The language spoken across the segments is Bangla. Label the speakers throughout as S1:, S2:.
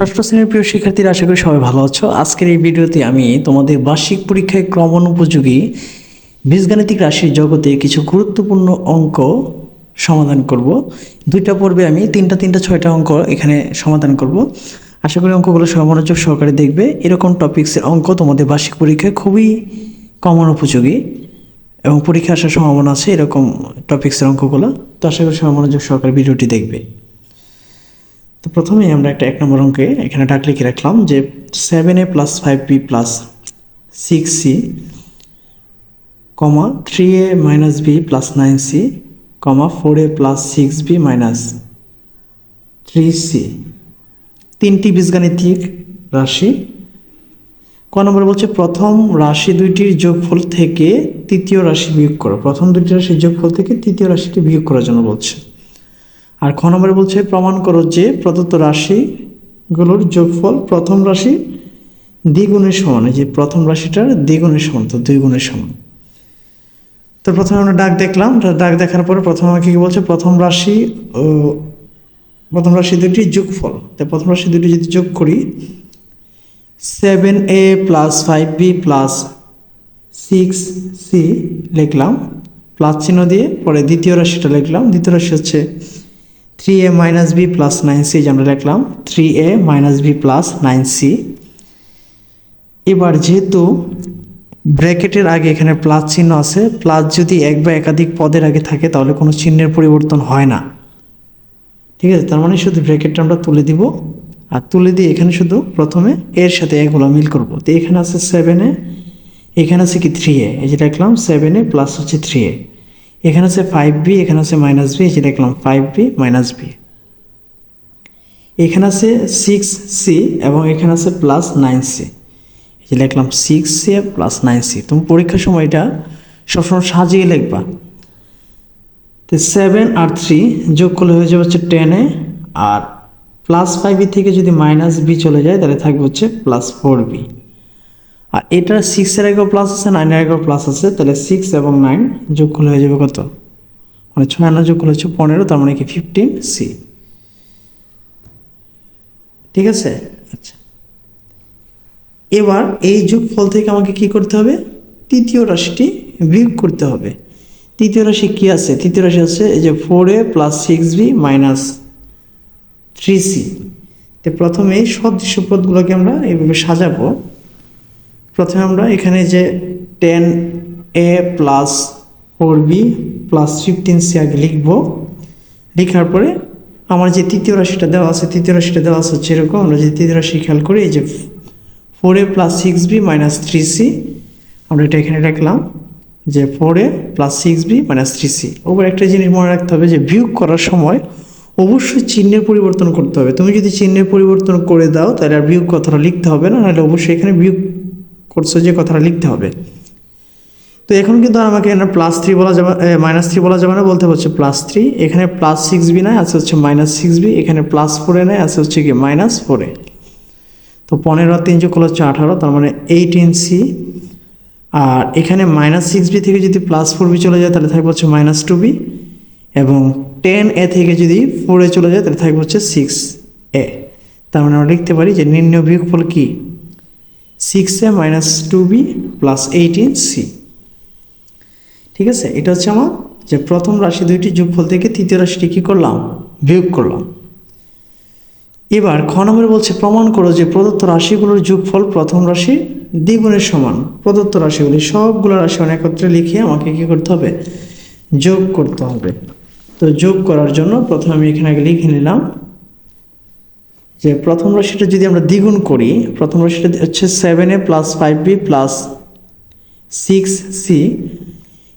S1: ষষ্ঠ শ্রেণির প্রিয় শিক্ষার্থীরা, আশা করি সবাই ভালো আছো। আজকের এই ভিডিওতে আমি তোমাদের বার্ষিক পরীক্ষায় ক্রমণ উপযোগী বীজগাণিতিক রাশির জগতে কিছু গুরুত্বপূর্ণ অঙ্ক সমাধান করব। দুইটা পর্বে আমি তিনটা তিনটা, ছয়টা অঙ্ক এখানে সমাধান করব। আশা করি অঙ্কগুলো মনোযোগ সহকারে দেখবে। এরকম টপিক্সের অঙ্ক তোমাদের বার্ষিক পরীক্ষায় খুবই কমন উপযোগী এবং পরীক্ষা আসার সম্ভাবনা আছে এরকম টপিক্সের অঙ্কগুলো। তো আশা করি মনোযোগ সহকারে ভিডিওটি দেখবে। তো প্রথমেই আমরা একটা এক নম্বর অঙ্কে এখানে ডাক লিখে রাখলাম যে seven A plus five B plus six C comma three A minus B plus nine C comma four A plus six B minus three C তিনটি বীজগাণিতিক রাশি। ক নম্বর বলছে, প্রথম রাশি দুইটির যোগফল থেকে তৃতীয় রাশি বিয়োগ করো। প্রথম দুইটি রাশির যোগফল থেকে তৃতীয় রাশিটি বিয়োগ করার জন্য বলছে। আর খ নম্বরে বলছে, প্রমাণ করো যে প্রদত্ত রাশিগুলোর যোগফল প্রথম রাশি দ্বিগুণের সমান। এই যে প্রথম রাশিটার দ্বিগুণের সমান, তো দুই গুণের সমান। তো প্রথমে আমরা ডাক দেখলাম ডাক দেখার পরে প্রথমে আমাকে কী বলছে? প্রথম রাশি, ও, প্রথম রাশি দুটি যোগফল। তো প্রথম রাশি দুটি যদি যোগ করি seven A plus five B plus six C লিখলাম প্লাস চিহ্ন দিয়ে পরে দ্বিতীয় রাশিটা লিখলাম। দ্বিতীয় রাশি হচ্ছে three A minus B plus nine C আমরা লিখলাম three A minus B plus nine C এবার যেহেতু ব্র্যাকেটের আগে এখানে প্লাস চিহ্ন আছে প্লাস যদি এক বা একাধিক পদের আগে থাকে, তাহলে কোনো চিহ্নের পরিবর্তন হয় না। ঠিক আছে? তার মানে শুধু ব্র্যাকেটটা আমরা তুলে দিব, আর তুলে দিয়ে এখানে শুধু প্রথমে এর সাথে এগুলো মিল করব। তো এখানে আছে সেভেনে এখানে আছে কি থ্রি এ এই যে লিখলাম সেভেনে প্লাস হচ্ছে থ্রি এ এখানে আছে ফাইভ বি এখানে আছে মাইনাস বি এই দেখলাম ফাইভ বি মাইনাস বি এখানে আছে সিক্স সি এবং এখানে আছে প্লাস নাইন সি এই যে লিখলাম six C plus nine C তুমি পরীক্ষার সময় এটা সবসময় সাজিয়ে লিখবা। তো সেভেন আর থ্রি যোগ করলে হয়ে যাবে হচ্ছে টেনে আর প্লাস ফাইভ বি থেকে যদি মাইনাস বি চলে যায়, তাহলে থাকবে হচ্ছে প্লাস ফোর বি আর এটা সিক্সের আগেও প্লাস আছে নাইনের আগেও প্লাস আছে, তাহলে সিক্স এবং নাইন যোগ করলে হয়ে যাবে কত? মানে ছয় আনা যোগ করলে হচ্ছে পনেরো, তার মানে কি ফিফটিন সি ঠিক আছে? আচ্ছা। এবার এই যোগফল থেকে আমাকে কি করতে হবে? তৃতীয় রাশিটি বিয়োগ করতে হবে। তৃতীয় রাশি কি আছে? তৃতীয় রাশি আছে এই যে four A plus six B minus three C তো প্রথমে সদৃশ্য পদগুলোকে আমরা এইভাবে সাজাবো। প্রথমে আমরা এখানে যে ten A plus four B plus fifteen C আগে লিখব। লেখার পরে আমার যে তৃতীয় রাশিটা দেওয়া আছে, তৃতীয় রাশিটা দেওয়া আছে হচ্ছে এরকম। আমরা যে তৃতীয় রাশি খেয়াল করি, এই যে four A plus six B minus three C আমরা এটা এখানে রাখলাম যে four A plus six B minus three C ওপর একটা জিনিস মনে রাখতে হবে যে বিয়োগ করার সময় অবশ্যই চিহ্নের পরিবর্তন করতে হবে। তুমি যদি চিহ্নের পরিবর্তন করে দাও, তাহলে আর বিয়োগ কথাটা লিখতে হবে না, নাহলে অবশ্যই এখানে বিয়োগ করছ যে কথাটা লিখতে হবে। তো এখন কিন্তু আমাকে এখানে প্লাস থ্রি বলা যাবে মাইনাস থ্রি বলা যাবে না, বলতে হচ্ছে প্লাস থ্রি এখানে প্লাস সিক্স বি নয় আছে হচ্ছে মাইনাস সিক্স বি এখানে প্লাস ফোরে নেয় আছে হচ্ছে কি মাইনাস ফোরে তো পনেরো তিন যোগ করলে হচ্ছে আঠারো, তার মানে এইটিন সি আর এখানে মাইনাস সিক্স বি থেকে যদি প্লাস ফোর বি চলে যায়, তাহলে থাকবে হচ্ছে মাইনাস টু বি এবং টেন এ থেকে যদি ফোরে চলে যায়, তাহলে থাকবে হচ্ছে সিক্স এ তার মানে আমরা লিখতে পারি যে নির্ণয় বিয়োগফল কি? Six A minus two B plus eighteen C ঠিক আছে? এটা হচ্ছে আমার যে প্রথম রাশি দুইটি যোগফল থেকে তৃতীয় রাশিটি কী করলাম? বিয়োগ করলাম। এবার খ নম্বরে বলছে, প্রমাণ করো যে প্রদত্ত রাশিগুলোর যোগফল প্রথম রাশি দ্বিগুণের সমান। প্রদত্ত রাশিগুলি সবগুলো রাশি একত্রে লিখে আমাকে কী করতে হবে? যোগ করতে হবে। তো যোগ করার জন্য প্রথমে আমি এখানে আগে লিখে নিলাম যে প্রথম রাশিটা যদি আমরা দ্বিগুণ করি, প্রথম রাশিটা হচ্ছে seven A plus five B plus six C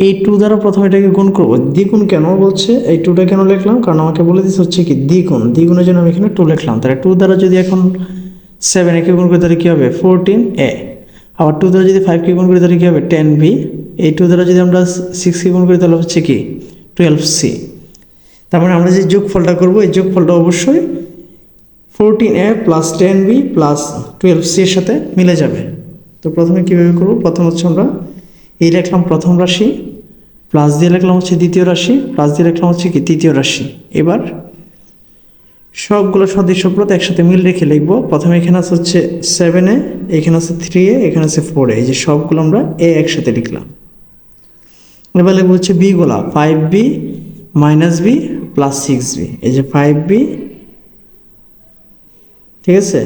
S1: এই টু দ্বারা প্রথমে এটাকে গুণ করব। দ্বিগুণ কেন বলছে? এই টুটা কেন লিখলাম? কারণ আমাকে বলে দিচ্ছে হচ্ছে কি দ্বিগুণ। দ্বিগুণের জন্য আমি এখানে টু লিখলাম। তাহলে টু দ্বারা যদি এখন সেভেন একে গুণ করি, তাহলে কী হবে? ফোরটিন এ আবার টু দ্বারা যদি ফাইভকে গুণ করি, তাহলে কী হবে? টেন বি এই টু দ্বারা যদি আমরা সিক্সকে গুণ করি, তাহলে হচ্ছে কি? টুয়েলভ সি তার মানে আমরা যে যোগফলটা করব, এই যোগফলটা অবশ্যই fourteen A plus ten B plus twelve C এর সাথে মিলে যাবে। তো প্রথমে কীভাবে করব? প্রথম হচ্ছে আমরা এই লিখলাম প্রথম রাশি প্লাস দিয়ে লিখলাম হচ্ছে দ্বিতীয় রাশি প্লাস দিয়ে লিখলাম হচ্ছে কি তৃতীয় রাশি। এবার সবগুলো সদৃশ্যপ্রত একসাথে মিল রেখে লিখব। প্রথমে এখানে আছে হচ্ছে সেভেনে এখানে আছে থ্রি এ এখানে আছে ফোর এ এই যে সবগুলো আমরা এ একসাথে লিখলাম। এবার লিখব হচ্ছে বি গুলা five B minus B plus six B এই যে ফাইভ বি ঠিক আছে?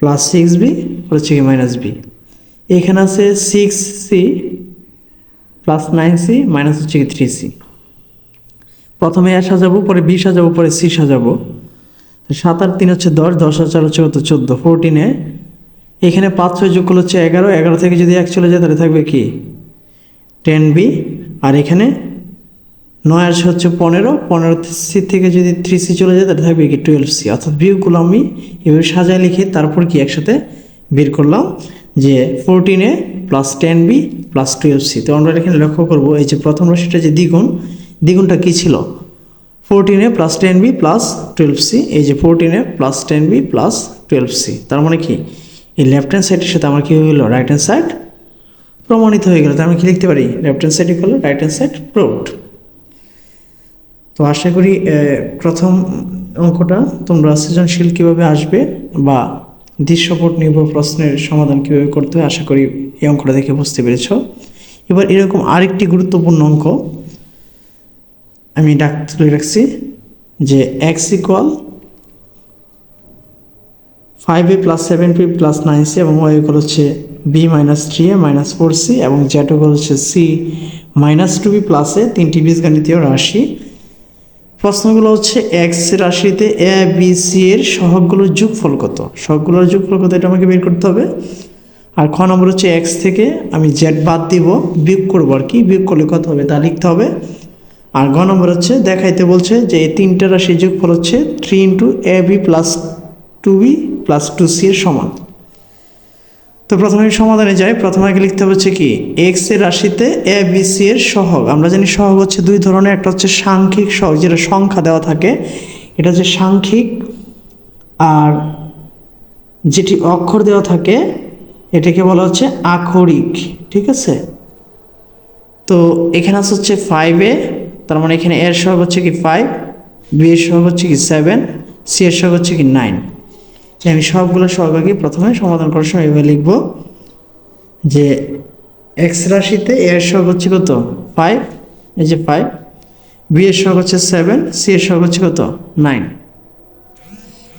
S1: প্লাস সিক্স বি হচ্ছে কি মাইনাস বি এখানে আছে six C plus nine C minus হচ্ছে কি থ্রি সি প্রথমে এ সাজাবো, পরে বি সাজাবো, পরে সি সাজাবো। সাত আর তিন হচ্ছে দশ দশ আর চার হচ্ছে কত? চোদ্দ। ফোরটিনে এখানে পাঁচ ছয় যোগ হচ্ছে এগারো। এগারো থেকে যদি এক চলে যায়, তাহলে থাকবে কি? টেন বি আর এখানে নয় আসে হচ্ছে পনেরো পনেরো সি থেকে যদি থ্রি সি চলে যায়, তাহলে থাকবে কি টুয়েলভ সি অর্থাৎ বিয়োগগুলো আমি এভাবে সাজায় লিখে তারপর কি একসাথে বের করলাম যে ফোরটিনে plus ten B plus twelve C তো আমরা এখানে লক্ষ্য করব, এই যে প্রথম রাশিটা যে দ্বিগুণ, দ্বিগুণটা কী ছিল? ফোরটিনে plus ten B plus twelve C এই যে ফোরটিনে plus ten B plus twelve C তার মানে কি? এই লেফট হ্যান্ড সাইডের সাথে আমার কী হয়ে গেলো? রাইট হ্যান্ড সাইড প্রমাণিত হয়ে গেল। তার আমি কি লিখতে পারি? Left hand side equal right hand side proved তো আশা করি প্রথম অঙ্কটা তোমরা সৃজনশীল কীভাবে আসবে বা দৃশ্যপট নির্ভর প্রশ্নের সমাধান কীভাবে করতে হয়, আশা করি এই অঙ্কটা দেখে বুঝতে পেরেছ। এবার এরকম আরেকটি গুরুত্বপূর্ণ অঙ্ক আমি ডাক, তুলে রাখছি যে X equal five A plus seven P plus nine C এবং ওয়াই ইকুয়াল হচ্ছে B minus three A minus four C এবং জেড ইকুয়াল হচ্ছে সি মাইনাস টু বি প্লাসে তিনটি বীজগণিতীয় রাশি। প্রশ্নগুলো হচ্ছে এক্স রাশিতে এ বি সি এর সহগগুলোর যোগফল কত? সহগগুলোর যোগফল কত এটা আমাকে বের করতে হবে। আর খ নম্বর হচ্ছে এক্স থেকে আমি জেড বাদ দিব, বিয়োগ করব আর কি, বিয়োগ করলে কত হবে তা লিখতে হবে। আর ঘ নম্বর হচ্ছে দেখাইতে বলছে যে এই তিনটা রাশির যোগফল হচ্ছে three into A B plus two B plus two C এর সমান। তো প্রথমে সমাধানে যাই। প্রথমে আগে লিখতে হচ্ছে কি এক্সের রাশিতে এ বি সি এর সহগ। আমরা জানি সহগ হচ্ছে দুই ধরনের, একটা হচ্ছে সাংখ্যিক সহগ, যেটা সংখ্যা দেওয়া থাকে। এটা হচ্ছে সাংখ্যিক, আর যেটি অক্ষর দেওয়া থাকে, এটাকে বলা হচ্ছে আক্ষরিক, ঠিক আছে? তো এখানে আছে হচ্ছে ফাইভে তার মানে এখানে এর সহগ হচ্ছে কি ফাইভ বি এর সহগ হচ্ছে কি সেভেন সি এর সহগ হচ্ছে কি নাইন আমি সবগুলো সহভাগী প্রথমে সমাধান করার সময় এভাবে লিখব যে এক্স রাশিতে এ এর সহগ হচ্ছে কত? ফাইভ এই যে ফাইভ বি এর সহগ হচ্ছে সেভেন সি এর সহগ হচ্ছে কত? নাইন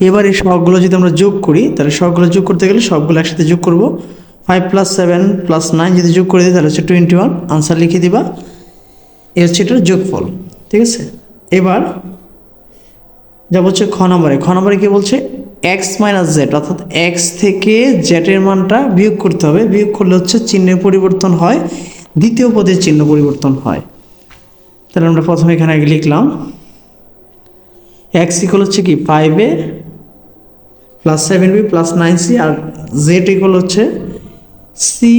S1: এবার এই সহগগুলো যদি আমরা যোগ করি, তাহলে সহগগুলো যোগ করতে গেলে সবগুলো একসাথে যোগ করব। Five plus seven plus nine যদি যোগ করে দিই, তাহলে হচ্ছে টোয়েন্টি ওয়ান আনসার লিখে দিবা। এ হচ্ছে এটার যোগফল। ঠিক আছে? এবার যা বলছে খ নম্বরে। খ নম্বরে কি বলছে? এক্স মাইনাস জেড অর্থাৎ এক্স থেকে জেটের মানটা বিয়োগ করতে হবে। বিয়োগ করলে হচ্ছে চিহ্নের পরিবর্তন হয়, দ্বিতীয় পদের চিহ্ন পরিবর্তন হয়। তাহলে আমরা প্রথমে এখানে আগে লিখলাম এক্স ইকুয়াল হচ্ছে কি five A plus seven B plus nine C R Z equal হচ্ছে C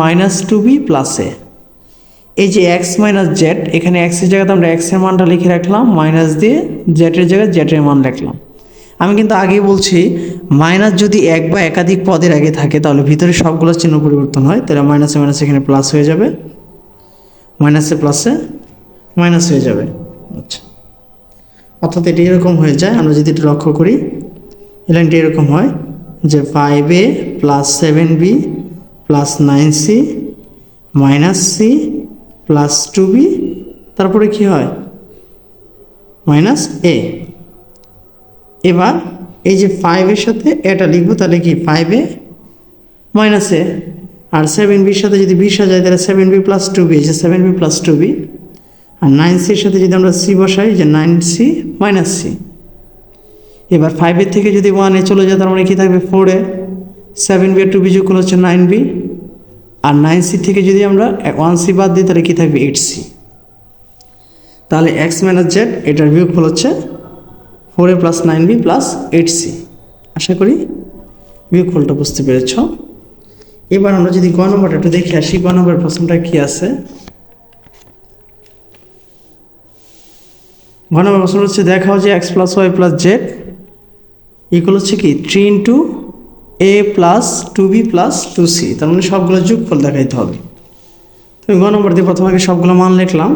S1: minus two B plus A এই যে এক্স মাইনাস জেড এখানে এক্সের জায়গাতে আমরা এক্সের মানটা লিখে রাখলাম মাইনাস দিয়ে জেটের জায়গায় জেটের মান রাখলাম আমি কিন্তু আগেই বলছি মাইনাস যদি এক বা একাধিক পদের আগে থাকে, তাহলে ভিতরে সবগুলো চিহ্ন পরিবর্তন হয়, তাহলে মাইনাসে মাইনাসে এখানে প্লাস হয়ে যাবে। মাইনাসে প্লাসে মাইনাস হয়ে যাবে। আচ্ছা। অর্থাৎ এটি এরকম হয়ে যায়, আমরা যদি এটা লক্ষ্য করি, এই লাইনটি এরকম হয় যে five A plus seven B plus nine C minus C plus two B তারপরে কি হয়? মাইনাস এ এবার এই যে ফাইভের সাথে এটা লিখব, তাহলে কি ফাইভ মাইনাস আর সেভেন বির সাথে যদি বিশ যায়, তাহলে seven B plus two B এই যে seven B plus two B আর নাইন সির সাথে যদি আমরা সি বসাই যে নাইন সি মাইনাস সি এবার ফাইভের থেকে যদি ওয়ানে চলে যায়, তার মানে কি থাকবে ফোরে সেভেন বি আর টু বি যোগ করলে হচ্ছে নাইন বি আর নাইন সি থেকে যদি আমরা ওয়ান সি বাদ দিই, তাহলে কি থাকবে এইট সি তাহলে এক্স মাইনাস জেড এটার বিয়োগফল হচ্ছে four A plus nine B plus eight C. আশা করি বিয়োগফলটা বুঝতে পেরেছ। এবার আমরা যদি গ নম্বরটা একটু দেখে আসি, গ নম্বরের প্রশ্নটা কি আছে? ঘ নম্বর প্রশ্ন হচ্ছে দেখাও যে X plus Y plus Z equal হচ্ছে কি three into A plus two B plus two C তার মানে সবগুলো যোগফল দেখাইতে হবে। তো গ নম্বর দিয়ে প্রথমে আগে সবগুলো মান লিখলাম।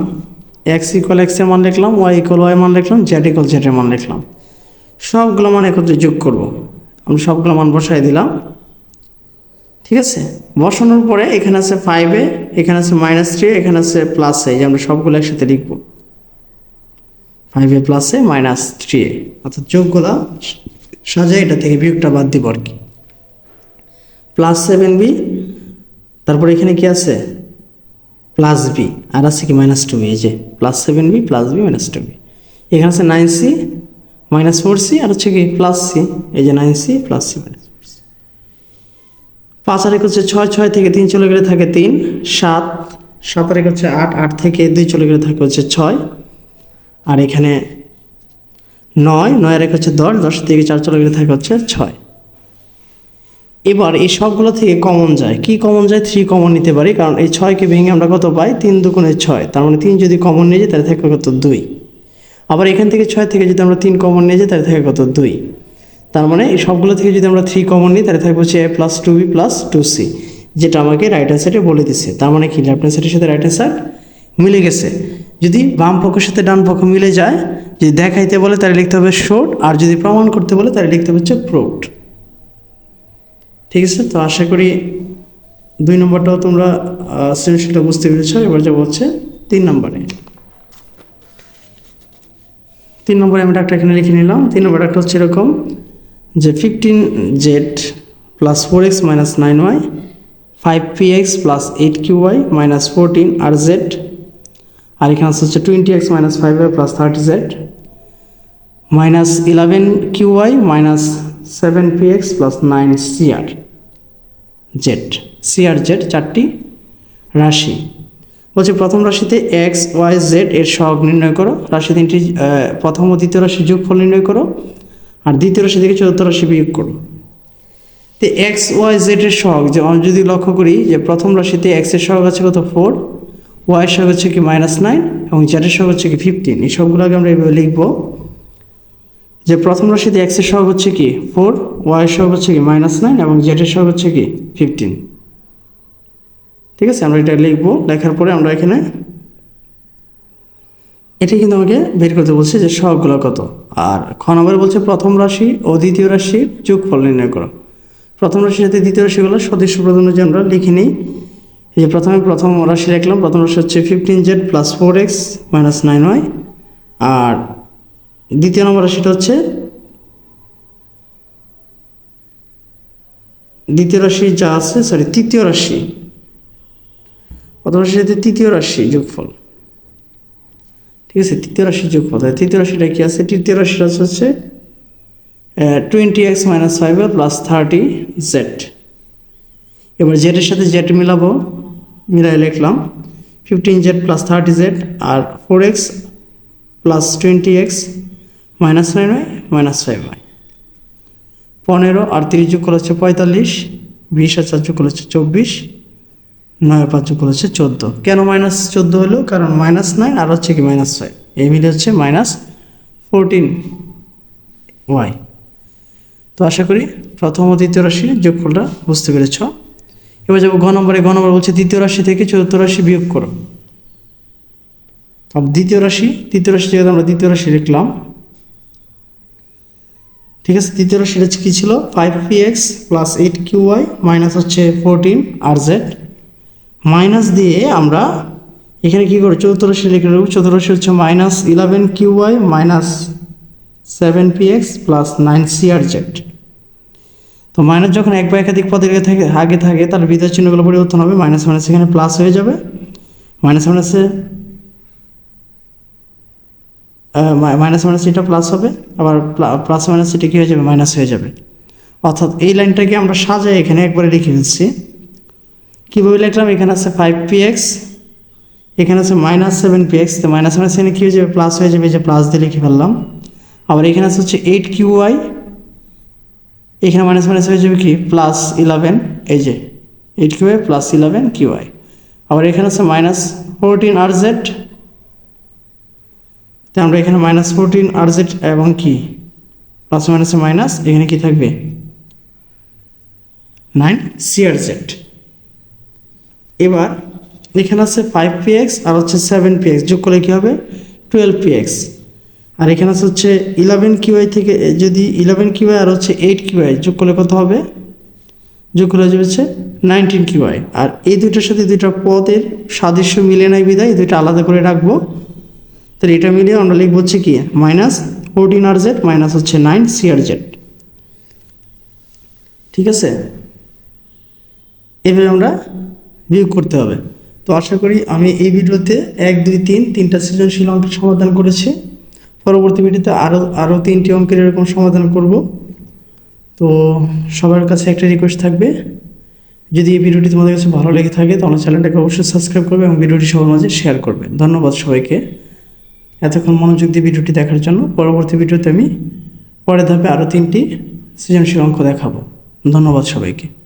S1: এক্স ইকুয়াল এক্সের মান লিখলাম ওয়াই ইকুয়াল ওয়াই মান লিখলাম জেড ইকুয়াল জেডের মান লিখলাম। সবগুলো মান একত্রে যোগ করব। আমরা সবগুলো মান বসাই দিলাম। ঠিক আছে? বসানোর পরে এখানে আছে ফাইভে এখানে আছে মাইনাস থ্রি এখানে আছে প্লাসে যে আমরা সবগুলো একসাথে লিখব। ফাইভে প্লাসে মাইনাস থ্রি এ। অর্থাৎ যোগগুলা সাজায় এটা থেকে বিয়োগটা বাদ দিব আর কি। প্লাস সেভেন বি তারপরে এখানে কি আছে? প্লাস বি, আর আছে কি মাইনাস টু বি এই যে plus seven B plus B minus two B এখানে আছে nine C minus four C আর হচ্ছে কি প্লাস সি এই যে nine C plus C minus four C পাঁচ আর এক হচ্ছে ছয় ছয় থেকে তিন চলে গেলে থাকে তিন, সাত সাত আর এক হচ্ছে আট আট থেকে দুই চলে গেলে থাকে হচ্ছে ছয়। আর এখানে নয় নয় আর এক হচ্ছে দশ দশ থেকে চার চলে গেলে থাকে হচ্ছে ছয়। এবার এই সবগুলো থেকে কমন যায়। কি কমন যায়? থ্রি কমন নিতে পারি, কারণ এই ছয়কে ভেঙে আমরা কত পাই? তিন দুগুণে ছয়। তার মানে তিন যদি কমন নিয়ে যাই তাহলে থাকে কত? দুই। আবার এখান থেকে ছয় থেকে যদি আমরা তিন কমন নিয়ে যাই, তাহলে থাকে কত? দুই। তার মানে এই সবগুলো থেকে যদি আমরা থ্রি কমন নিই, তাহলে থাকবে হচ্ছে A plus two B plus two C যেটা আমাকে রাইট সাইডে বলে দিচ্ছে তার মানে কি? লেফট সাইডের সাথে রাইট সাইড মিলে গেছে। যদি বাম পক্ষের সাথে ডান পক্ষ মিলে যায়, যদি দেখাইতে বলে, তাহলে লিখতে হবে শোট আর যদি প্রমাণ করতে বলে, তাহলে লিখতে হচ্ছে প্রোট ঠিক আছে? তো আশা করি দুই নম্বরটাও তোমরা সৃজনশীলটা বুঝতে পেরেছ। এবার যাব হচ্ছে তিন নম্বরে। তিন নম্বরে আমি ডাক্তার এখানে লিখে নিলাম। তিন নম্বর একটা হচ্ছে এরকম, যে fifteen Z plus four X minus nine Y five P X plus eight Q Y minus fourteen R Z আর এখানে আছে হচ্ছে twenty X minus five Y plus thirty Z minus eleven Q Y minus seven P X plus nine C R Z C R Z চারটি রাশি। বলছে, প্রথম রাশিতে এক্স ওয়াই জেড এর সহগ নির্ণয় করো। রাশি তিনটি প্রথম ও দ্বিতীয় রাশির যোগফল নির্ণয় করো। আর দ্বিতীয় রাশি থেকে চতুর্থ রাশি বিয়োগ করো। তো এক্স ওয়াই জেড এর সহগ, যে আমরা যদি লক্ষ্য করি যে প্রথম রাশিতে এক্সের সহগ আছে কত? ফোর ওয়াই এর সহগ হচ্ছে কি মাইনাস নাইন এবং জেড এর সহগ হচ্ছে কি ফিফটিন এই সবগুলোকে আমরা এইভাবে লিখব। যে প্রথম রাশিতে এক্সের সহগ হচ্ছে কি? ফোর ওয়াই এর সহগ হচ্ছে কি? মাইনাস নাইন এবং জেড এর সহগ হচ্ছে কি? ফিফটিন ঠিক আছে? আমরা এটা লিখব। লেখার পরে আমরা এখানে এটা কিন্তু আমাকে বের করতে বলছে যে সহগগুলো কত। আর খ নম্বরে বলছে, প্রথম রাশি ও দ্বিতীয় রাশির যোগফল নির্ণয় করো। প্রথম রাশির সাথে দ্বিতীয় রাশিগুলো সদস্য প্রধান যে আমরা লিখে নিই। এই যে প্রথমে প্রথম রাশি লিখলাম, প্রথম রাশি হচ্ছে fifteen Z plus four X minus nine Y আর দ্বিতীয় নম্বর রাশিটা হচ্ছে দ্বিতীয় রাশি যা আছে সরি তৃতীয় রাশি। প্রথম সাথে তৃতীয় রাশি যোগফল। ঠিক আছে, তৃতীয় রাশির যোগফল। তৃতীয় রাশিটা কি আছে? তৃতীয় রাশিটা হচ্ছে twenty X minus five plus thirty Z এবার জেডের সাথে জেড মিলাবো, মিলাই লিখলাম fifteen Z plus thirty Z আর four X plus twenty X minus nine Y minus five Y পনেরো আর তিরিশ যোগ করে হচ্ছে পঁয়তাল্লিশ, বিশ আর চার যোগ করে হচ্ছে চব্বিশ, নয় পাঁচ যোগ করে হচ্ছে চোদ্দ। কেন মাইনাস চোদ্দ হলো? কারণ মাইনাস নাইন আর হচ্ছে কি মাইনাস ফাইভ এই মিলে হচ্ছে মাইনাস ফোরটিন ওয়াই। তো আশা করি প্রথম ও দ্বিতীয় রাশির যোগফলটা বুঝতে পেরেছ। এবার যাব ঘ নম্বরে। ঘ নম্বর বলছে দ্বিতীয় রাশি থেকে চতুর্থ রাশি বিয়োগ করো। দ্বিতীয় রাশি তৃতীয় রাশি যেহেতু আমরা দ্বিতীয় রাশি লিখলাম ঠিক আছে? তৃতীয় রাশিটা কী ছিল? Five P X plus eight Q Y minus হচ্ছে ফোরটিন আর জেড মাইনাস দিয়ে আমরা এখানে কী করি চতুর্থ রাশি লিখে নেব। চতুর্থ রাশি হচ্ছে minus eleven Q Y minus seven P X plus nine C R Z তো মাইনাস যখন এক বা একাধিক পদের থাকে, আগে থাকে, তার বিদ্যার চিহ্নগুলো পরিবর্তন হবে। মাইনাস মাইনাস এখানে প্লাস হয়ে যাবে। মাইনাস মাইনাসে মাইনাস মাইনাস এটা প্লাস হবে, আবার প্লাস মাইনাস এটা কী হয়ে যাবে? মাইনাস হয়ে যাবে। অর্থাৎ এই লাইনটাকে আমরা সাজাই এখানে একবারে লিখে ফেলছি কীভাবে লিখলাম? এখানে আছে ফাইভ পি এক্স এখানে আছে মাইনাস সেভেন পি এক্স তো মাইনাস মাইনাস এখানে কী হয়ে যাবে? প্লাস হয়ে যাবে যে প্লাস দিয়ে লিখে ফেললাম। আবার এখানে আছে হচ্ছে এইট কিউ ওয়াই এখানে মাইনাস মাইনাস হয়ে যাবে কি? প্লাস ইলেভেন এই যে eight Q Y plus eleven Q Y আবার এখানে আছে মাইনাস ফোরটিন আর জেড তো আমরা এখানে মাইনাস ফোরটিন আর জেড এবং কি প্লাস মাইনাসে মাইনাস এখানে কি থাকবে? নাইন সি আর জেড এবার এখানে আছে ফাইভ পি এক্স আর হচ্ছে সেভেন পি এক্স যোগ করলে কী হবে? টুয়েলভ পি এক্স আর এখানে আছে হচ্ছে ইলেভেন কিউআই থেকে যদি ইলেভেন কিউআই আর হচ্ছে এইট কিউআই যোগ করলে কত হবে? যোগ করে হচ্ছে নাইনটিন কিউআই আর এই দুইটার সাথে দুইটা পদের সাদৃশ্য মিলে নাই বিদায় দুইটা আলাদা করে রাখব। তাহলে এটা মিলিয়ে আমরা লিখব হচ্ছে কি? Minus fourteen R Z minus হচ্ছে নাইন সি আর জেড ঠিক আছে? এভাবে আমরা বিয়োগ করতে হবে। তো আশা করি আমি এই ভিডিওতে এক, দুই, তিন, তিনটা সৃজনশীল অঙ্কের সমাধান করেছি। পরবর্তী ভিডিওতে আরও আরও তিনটি অঙ্কের এরকম সমাধান করব। তো সবার কাছে একটা রিকোয়েস্ট থাকবে। যদি এই ভিডিওটি তোমাদের কাছে ভালো লেগে থাকে তাহলে চ্যানেলটাকে অবশ্যই সাবস্ক্রাইব করবে এবং ভিডিওটি সবার মাঝে শেয়ার করবে। ধন্যবাদ সবাইকে। এতক্ষণ মনোযোগ দিয়ে ভিডিওটি দেখার জন্য পরবর্তী ভিডিওতে আমি পরে ধাপে আরও তিনটি সৃজনশীল অঙ্ক দেখাবো। ধন্যবাদ সবাইকে।